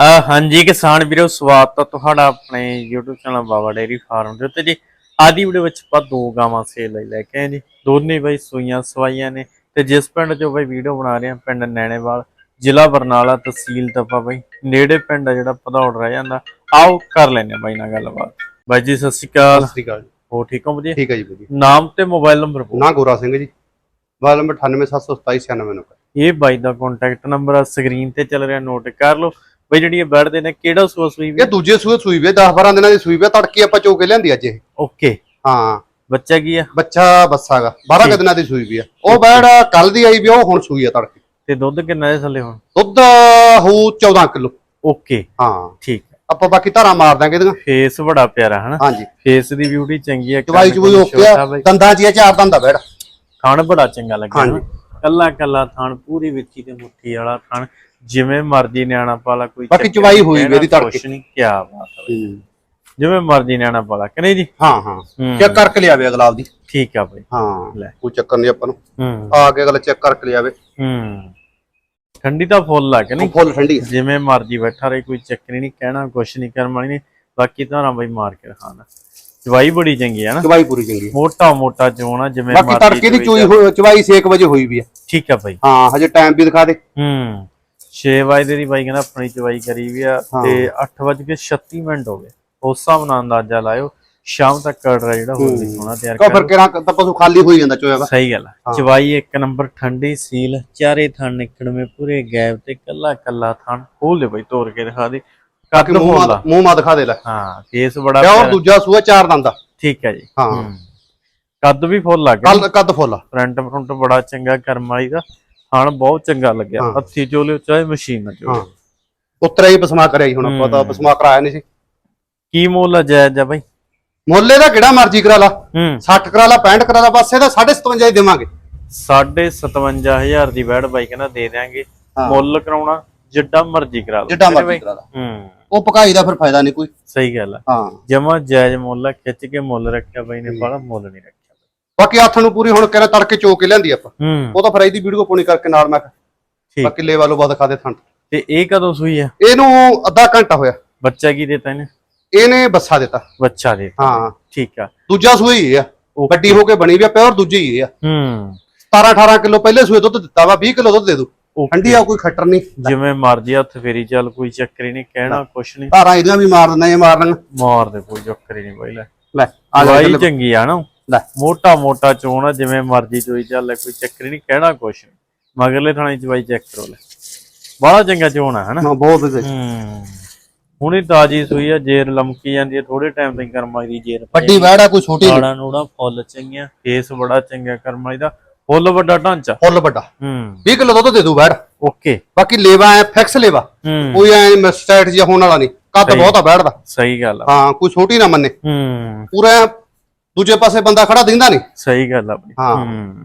ਹਾਂਜੀ ਕਿਸਾਨ ਵੀਰੋ ਸਵਾਗਤ ਹੈ ਤੁਹਾਡਾ ਆਪਣੇ YouTube channel Baba dairy farm ਦੇ ਉੱਤੇ ਜੀ। ਅੱਜ ਦੀ ਵੀਡੀਓ ਵਿੱਚ ਆਪਾਂ ਦੋ ਗਾਵਾਂ ਸੇਲ ਲਈ ਲੈ ਕੇ ਆਏ ਜੀ। ਦੋਨੇ ਬਈ ਸੂਈਆਂ ਸਵਾਈਆਂ ਨੇ ਤੇ ਜਿਸ ਪਿੰਡ 'ਚੋਂ ਬਈ ਵੀਡੀਓ ਬਣਾ ਰਹੇ ਆ ਪਿੰਡ ਨੈਣੇਵਾਲ ਜ਼ਿਲ੍ਹਾ ਬਰਨਾਲਾ ਤਹਿਸੀਲ ਤਪਾ ਬਈ। ਨੇੜੇ ਪਿੰਡ ਆ ਜਿਹੜਾ ਭਦੌੜ ਰਹਿ ਜਾਂਦਾ। ਆਓ ਕਰ ਲੈਨੇ ਬਾਈ ਨਾਲ ਗੱਲਬਾਤ। ਬਾਈ ਜੀ ਸਤਿ ਸ਼੍ਰੀ ਅਕਾਲ। ਸਤਿ ਸ਼੍ਰੀ ਅਕਾਲ ਹੋ ਠੀਕ ਹੋ ਵਧੀਆ? ਠੀਕ ਹੈ ਜੀ ਵਧੀਆ। ਨਾਮ ਤੇ ਮੋਬਾਈਲ ਨੰਬਰ ਨਾ ਗੋਰਾ ਸਿੰਘ ਜੀ। ਮੋਬਾਈਲ ਨੰਬਰ 9872796990 ਇਹ ਬਾਈ ਦਾ ਕੰਟੈਕਟ ਨੰਬਰ ਆ ਸਕਰੀਨ ਤੇ ਚੱਲ ਰਿਹਾ ਨੋਟ ਕਰ ਲਓ। ਬਈ ਜਿਹੜੀ ਇਹ ਬੈਠਦੇ ਨੇ ਕਿਹੜਾ ਸੋਸ ਵੀ ਇਹ ਦੂਜੇ ਸੂਏ ਸੂਈ ਵੇ 10 12 ਦਿਨਾਂ ਦੀ ਸੂਈ ਵੇ ਤੜਕੇ ਆਪਾਂ ਚੋ ਕੇ ਲਿਆਂਦੀ ਅੱਜ ਇਹ। ਓਕੇ। ਹਾਂ। ਬੱਚਾ ਕੀ ਆ? ਬੱਚਾ ਬੱਸਾਗਾ 12 ਕੁ ਦਿਨਾਂ ਦੀ ਸੂਈ ਵੀ ਆ। ਉਹ ਬੈੜ ਕੱਲ ਦੀ ਆਈ ਵੀ ਉਹ ਹੁਣ ਸੂਈ ਆ ਤੜਕੇ। ਤੇ ਦੁੱਧ ਕਿੰਨਾ ਦੇ ਥੱਲੇ ਹੁਣ? ਦੁੱਧ ਹੋਊ 14 ਕਿਲੋ। ਓਕੇ। ਹਾਂ। ਠੀਕ। ਹੈ ਆਪਾਂ ਬਾਕੀ ਧਾਰਾਂ ਮਾਰ ਦਾਂਗੇ ਇਹਦੀਆਂ। ਫੇਸ ਬੜਾ ਪਿਆਰਾ ਹਨਾ? ਹਾਂਜੀ। ਫੇਸ ਦੀ ਬਿਊਟੀ ਚੰਗੀ ਹੈ ਚਵਾਈ ਚੂਈ ਓਕੇ ਆ। ਦੰਦਾਂ 'ਚ ਇਹ ਚਾਰ ਦੰਦ ਆ ਬੈੜ ਥਣ ਬੜਾ ਚੰਗਾ ਲੱਗਿਆ ਹਾਂਜੀ। ਕੱਲਾ ਕੱਲਾ ਥਣ ਪੂਰੀ ਵਿੱਚੀ ਤੇ ਮੁੱਠੀ ਵਾਲਾ ਥਣ। ਜਿਵੇਂ ਮਰਜ਼ੀ ਨਿਆਣਾ ਪਾਲਾ ਕੋਈ ਬਾਕੀ ਚਵਾਈ ਹੋਈ ਵੀ ਇਹਦੀ ਤੜਕੇ। ਕੁਛ ਨਹੀਂ ਕੀ ਬਾਤ ਹੈ। ਜਿਵੇਂ ਮਰਜ਼ੀ ਨਿਆਣਾ ਪਾਲਾ ਕਿ ਨਹੀਂ ਜੀ? ਹਾਂ ਹਾਂ। ਹੂੰ। ਚੈੱਕ ਕਰਕੇ ਲਿਆਵੇ ਅਗਲਾਬ ਦੀ ਠੀਕ ਆ ਬਈ। ਹਾਂ ਲੈ। ਕੋਈ ਚੱਕਰ ਨਹੀਂ ਆਪਾਂ ਨੂੰ। ਹੂੰ। ਆ ਕੇ ਅਗਲਾ ਚੈੱਕ ਕਰਕੇ ਲਿਆਵੇ। ਹੂੰ। ਠੰਡੀ ਤਾਂ ਫੁੱਲ ਆ ਕਿ ਨਹੀਂ? ਫੁੱਲ ਠੰਡੀ ਆ। ਜਿਵੇਂ ਮਰਜ਼ੀ ਬੈਠਾ ਰਹੇ ਕੋਈ ਚੱਕਰ ਹੀ ਨਹੀਂ ਕਹਿਣਾ ਕੁਛ ਨਹੀਂ ਕਰਮ ਵਾਲੀ ਨਹੀਂ। ਬਾਕੀ ਧਾਰਾਂ ਬਈ ਮਾਰ ਕੇ ਰਖਾਣਾ ਚਵਾਈ ਬੜੀ ਚੰਗੀ ਹੈ ਨਾ। ਚਵਾਈ ਪੂਰੀ ਚੰਗੀ ਆ। ਮੋਟਾ ਮੋਟਾ ਚੋਣਾ ਜਿਵੇਂ ਬਾਕੀ ਮਰਜ਼ੀ ਤੜਕੇ ਦੀ ਚੋਈ ਚਵਾਈ 6 ਵਜੇ ਹੋਈ ਵੀ ਆ। ਠੀਕ ਆ ਬਈ। ਹਾਂ ਹਜੇ ਟਾਈਮ ਵੀ ਦਿਖਾ ਦੇ। ਹੂੰ। 6 ਵਜੇ ਦੀ ਬਾਈ ਕਹਿੰਦਾ ਆਪਣੀ ਚਵਾਈ ਕਰੀ ਵੀ ਆ। ਤੇ 8 ਵਜੇ ਕੇ 36 ਮਿੰਟ ਹੋ ਗਏ। ਉਸ ਹਿਸਾਬ ਨਾਲ ਅੰਦਾਜ਼ਾ ਲਾਇਓ ਸ਼ਾਮ ਤੱਕ ਕੜਰਾ ਜਿਹੜਾ ਹੋਰ ਵੀ ਸੋਹਣਾ ਤਿਆਰ ਕੋ ਕਰ। ਫਿਰ ਕਿਹੜਾ ਤਾਂ ਪਸ਼ੂ ਖਾਲੀ ਹੋਈ ਜਾਂਦਾ ਚੋਇਆ ਵਾ ਸਹੀ ਗੱਲ। ਚਵਾਈ ਇੱਕ ਨੰਬਰ ਠੰਡੀ ਸੀਲ ਚਾਰੇ ਥਣ ਨਿਕੜਵੇਂ ਪੂਰੇ ਗੈਪ ਤੇ ਕੱਲਾ ਕੱਲਾ ਥਣ। ਖੋਲ ਦੇ ਬਈ ਤੋੜ ਕੇ ਦਿਖਾ ਦੇ। ਕੱਦ ਮੂੰਹ ਮਾ ਮੂੰਹ ਮਾ ਦਿਖਾ ਦੇ ਲੈ। ਹਾਂ ਫੇਸ ਬੜਾ ਪਿਆਰਾ। ਦੂਜਾ ਸੂਆ ਚਾਰ ਦੰਦ ਦਾ ਠੀਕ ਹੈ ਜੀ। ਹਾਂ। ਕੱਦ ਵੀ ਫੁੱਲ ਲੱਗ ਕੱਲ ਕੱਦ ਫੁੱਲ। ਫਰੰਟ ਫਰੰਟ ਬੜਾ ਚੰਗਾ ਕਰਮ ਵਾਲੀ ਦਾ। ਥਣ ਬਹੁਤ ਚੰਗਾ ਲੱਗਿਆ। ਹੱਥੀ ਚੋਲੇ ਚਾਹੇ ਮਸ਼ੀਨ ਨਾਲ ਚੋਲੇ। ਉਤਰਾ ਹੀ ਪਸਮਾ ਕਰਿਆ ਜੀ ਹੁਣ ਆਪਾਂ ਤਾਂ ਹੂੰ। ਪਸਮਾ ਕਰਾਇਆ ਨਹੀਂ ਸੀ। ਕੀ ਮੁੱਲ ਆ ਜਾਇਜ਼ ਆ ਬਾਈ? ਮੁੱਲੇ ਦਾ ਕਿਹੜਾ ਮਰਜ਼ੀ ਕਰਾ ਲਾ। ਹੂੰ। 60 ਕਰਾ ਲਾ 65 ਕਰਾ ਲਾ ਬਸ ਇਹਦਾ 57 ਹੀ ਦੇਵਾਂਗੇ। ਸਾਢੇ 57000 ਦੀ ਬੈਡ ਬਾਈ ਕਹਿੰਦਾ ਦੇ ਦਿਆਂਗੇ। ਹਾਂ। ਮੁੱਲ ਕਰਾਉਣਾ ਜਿੱਡਾ ਮਰਜ਼ੀ ਕਰਾ ਲਓ ਜਿੱਡਾ ਮਰਜ਼ੀ? ਕਰਾ ਲਾ। ਹੂੰ। ਉਹ ਪਕਾਈ ਦਾ ਫਿਰ ਫਾਇਦਾ ਨਹੀਂ ਕੋਈ। ਸਹੀ ਗੱਲ ਆ। ਹਾਂ। ਜਮਾ ਜਾਇਜ਼ ਮੁੱਲ ਆ ਖਿੱਚ ਕੇ ਮੁੱਲ ਰੱਖਿਆ ਬਾਈ ਨੇ ਬੜਾ ਮੁੱਲ ਨਹੀਂ ਰੱਖਿਆ। ਬਾਕੀ ਹੱਥ ਨੂੰ ਪੂਰੀ ਹੁਣ ਕਹਿੰਦਾ ਤੜਕੇ ਚੋ ਕੇ ਲਿਆਂਦੀ ਆਪਾਂ। ਹੂੰ। ਉਹ ਤਾਂ ਫਿਰ ਇਹਦੀ ਵੀਡੀਓ ਪਾਉਣੀ ਕਰਕੇ ਨਾਲ ਮੈਂ। ਠੀਕ। ਬਾਕੀ ਲੈ ਵਾਲੋ ਬਾਦ ਦਿਖਾ ਦੇ ਥਣ। ਤੇ ਇਹ ਕਦੋਂ ਸੂਈ ਆ? ਇਹਨੂੰ ਅੱਧਾ ਘੰਟਾ ਹੋਇਆ। ਬੱਚਾ ਕੀ ਦਿੱਤਾ ਇਹਨੇ? ਇਹਨੇ ਬੱਸਾ ਦਿੱਤਾ। ਬੱਚਾ ਦੇ ਹਾਂ। ਠੀਕ ਆ। ਦੂਜਾ ਹੀ ਇਹ ਆ। ਓਕੇ। ਵੱਡੀ ਹੋ ਕੇ ਬਣੀ ਵੀ ਆ ਪਿਓਰ ਦੂਜੀ ਹੀ ਆ। ਹੂੰ। 17 18 ਕਿਲੋ ਪਹਿਲੇ ਸੂਏ ਦੁੱਧ ਦਿੱਤਾ ਵਾ 20 ਕਿਲੋ ਦੁੱਧ ਦੇ ਦੂ। ਓਕੇ। ਠੰਡੀ ਆ ਕੋਈ ਖੱਟਰ ਨਹੀਂ। ਜਿਵੇਂ ਮਰਜ਼ੀ ਹੱਥ ਫੇਰੀ ਚੱਲ ਕੋਈ ਚੱਕਰ ਹੀ ਨਹੀਂ ਕਹਿਣਾ ਕੁਛ ਨਹੀਂ। ਧਾਰਾਂ ਇਹਦੀਆਂ ਵੀ ਮਾਰ ਦਿੰਦਾ ਇਹ ਮਾਰਨ ਮਾਰ ਦੇ ਕੋਈ ਚੱਕਰ ਹੀ ਨਹੀਂ ਬਾਈ ਲੈ। ਲੈ ਆ ਜਾ। ਚੰਗੀ ਆ ਨਾ। ਲੈ ਮੋਟਾ ਮੋਟਾ ਚੋਣ ਆ ਜਿਵੇਂ ਮਰਜ਼ੀ ਚੋਈ ਚੱਲ ਕੋਈ ਚੱਕਰ ਨਹੀਂ ਕਹਿਣਾ ਕੁਛ। ਮਗਰਲੇ ਥਾਣੇ ਚ ਬਾਈ ਚੈੱਕ ਕਰੋ ਲੈ ਬੜਾ ਚੰਗਾ ਚੋਣ ਆ ਹਨਾ? ਹਾਂ ਬਹੁਤ। ਹੂੰ। ਹੁਣੀ ਤਾਜੀ ਸੂਈ ਆ ਜੇਰ ਲਮਕੀ ਜਾਂਦੀ ਹੈ ਥੋੜੇ ਟਾਈਮ ਤੱਕ ਕਰਮਾਈ ਦੀ ਜੇਰ ਵੱਡੀ ਵੈੜ ਆ ਕੋਈ ਛੋਟੀ ਨਾੜਾ ਨੂੜਾ ਫੁੱਲ ਚੰਗੀਆਂ ਫੇਸ ਬੜਾ ਚੰਗਾ ਕਰਮਾਈ ਦਾ। ਫੁੱਲ ਵੱਡਾ ਢਾਂਚਾ। ਫੁੱਲ ਵੱਡਾ। ਹੂੰ। 20 ਕਿਲੋ ਦੁੱਧ ਦੇ ਦੂ ਵੈੜ। ਓਕੇ। ਬਾਕੀ ਲੇਵਾ ਐ ਫਿਕਸ ਲੇਵਾ। ਕੋਈ ਐ ਮਿਸਟੇਟ ਜਿਹਾ ਹੋਣ ਵਾਲਾ ਨਹੀਂ। ਕੱਦ। ਬਹੁਤ ਆ ਵੈੜ ਦਾ। ਸਹੀ ਗੱਲ ਆ। ਹਾਂ ਕੋਈ ਛੋਟੀ ਨਾ ਮੰਨੇ। ਹੂੰ। ਪੂਰਾ ਦੂਜੇ ਪਾਸੇ ਬੰਦਾ ਖੜਾ ਦਿੰਦਾ ਨਹੀਂ। ਸਹੀ ਗੱਲ ਆ ਆਪਣੀ ਹਾਂ। ਹੂੰ।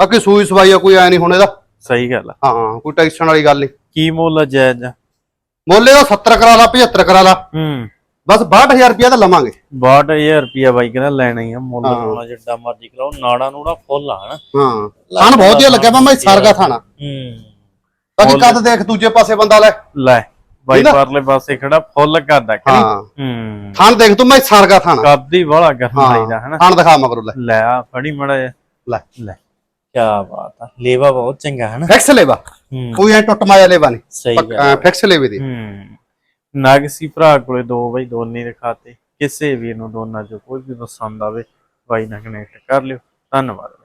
ਬਾਕੀ ਸੂਈ ਸਵਾਈ ਆ ਕੋਈ ਐ ਨਹੀਂ ਹੁਣ ਇਹਦਾ। ਸਹੀ ਗੱਲ ਆ। ਹਾਂ ਕੋਈ ਟੈਕਸ਼ਨ ਵਾਲੀ ਗੱਲ ਨਹੀਂ। ਕੀ ਮੁੱਲ ਆ ਜਾਇਜ਼? ਆ? ਮੁੱਲੇ ਦਾ 70 ਕਰਾ ਲਾ 75 ਕਰਾ ਲਾ। ਹੂੰ। ਬਸ 62000 ਰੁਪਇਆ ਤਾਂ ਲਵਾਂਗੇ। 62000 ਰੁਪਿਆ ਬਾਈ ਕਹਿੰਦਾ ਲੈਣਾ ਹੀ ਆ ਮੁੱਲ ਹਾਂ। ਲਾਉਣਾ ਜਿੱਡਾ ਮਰਜ਼ੀ ਕਰਾਓ ਨਾੜਾ ਨੂੜਾ ਫੁੱਲ ਆ ਹਨਾ। ਹਾਂ। ਥਾਣ ਬਹੁਤ ਵਧੀਆ ਲੱਗਿਆ ਵਾ ਮੈਂ ਸਰਗਾ ਥਾਣਾ। ਹੂੰ। ਬਾਕੀ ਕੱਦ ਦੇਖ ਦੂਜੇ ਪਾਸੇ ਬੰਦਾ ਲੈ। ਲੈ। ਬਾਈ? ਪਰਲੇ ਪਾਸੇ ਖੜਾ ਫੁੱਲ ਕਰਦਾ ਕਰੀ ਹਾਂ। ਹੂੰ। ਥਾਣ ਦੇਖ ਤੂੰ ਮੈਂ ਸਰਗਾ ਥਾਣਾ ਕੱਦ ਹੀ ਵਾਲਾ ਕਰਨਾ ਚਾਹੀਦਾ ਹਨਾ? ਥਾਣ ਦਿਖਾ ਮਗਰੋਂ ਲੈ। ਲੈ ਆ ਫੜੀ ਮੜਾ ਲੈ। ਲੈ ਕੀ ਬਾਤ ਆ। ਲੇਵਾ ਬਹੁਤ ਚੰਗਾ ਹਨਾ? ਫਿਕਸ ਲੇਵਾ। ਕੋਈ ਐ ਟੁੱਟ ਮਾਇਆ ਲੇਵਾ ਨਹੀਂ। ਸਹੀ ਫਿਕਸ ਲੇਵੇ ਦੀ। ਹੂੰ। ਨਾਗਸੀ ਭਰਾ ਕੋਲੇ ਦੋ ਬਾਈ ਦੋਨੇ ਰਖਾਤੇ। ਕਿਸੇ ਵੀ ਨੂੰ ਦੋਨਾਂ ਚੋਂ ਕੋਈ ਵੀ ਪਸੰਦ ਆਵੇ ਬਾਈ ਨਾਲ ਕਨੈਕਟ ਕਰ ਲਿਓ। ਧੰਨਵਾਦ।